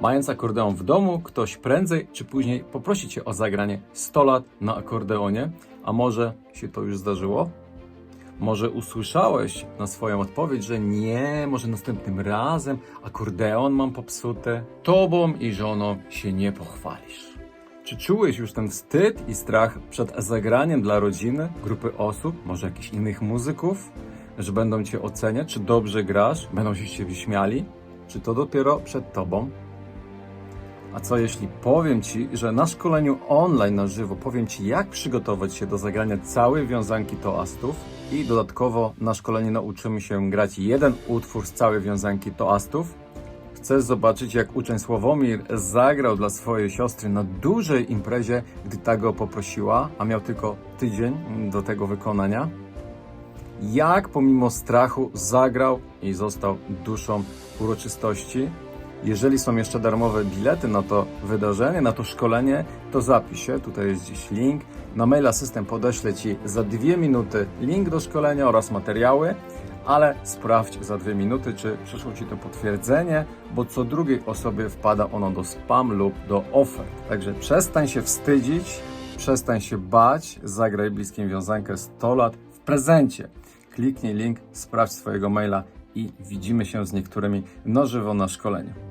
Mając akordeon w domu, ktoś prędzej czy później poprosi cię o zagranie 100 lat na akordeonie, a może się to już zdarzyło? Może usłyszałeś na swoją odpowiedź, że nie, może następnym razem akordeon mam popsute. Tobą i żoną się nie pochwalisz. Czy czułeś już ten wstyd i strach przed zagraniem dla rodziny, grupy osób, może jakichś innych muzyków, że będą cię oceniać, czy dobrze grasz, będą się ciebie śmiali? Czy to dopiero przed tobą? A co jeśli powiem Ci, że na szkoleniu online na żywo powiem Ci, jak przygotować się do zagrania całej wiązanki toastów i dodatkowo na szkoleniu nauczymy się grać jeden utwór z całej wiązanki toastów? Chcesz zobaczyć, jak uczeń Sławomir zagrał dla swojej siostry na dużej imprezie, gdy ta go poprosiła, a miał tylko tydzień do tego wykonania? jak pomimo strachu zagrał i został duszą uroczystości. Jeżeli są jeszcze darmowe bilety na to wydarzenie, na to szkolenie, to zapisz się, tutaj jest gdzieś link. Na maila system podeślę Ci za dwie minuty link do szkolenia oraz materiały, ale sprawdź za dwie minuty, czy przyszło Ci to potwierdzenie, bo co drugiej osobie wpada ono do spam lub do ofert. Także przestań się wstydzić, przestań się bać, zagraj bliskim wiązankę 100 lat w prezencie. Kliknij link, sprawdź swojego maila i widzimy się z niektórymi na żywo na szkoleniu.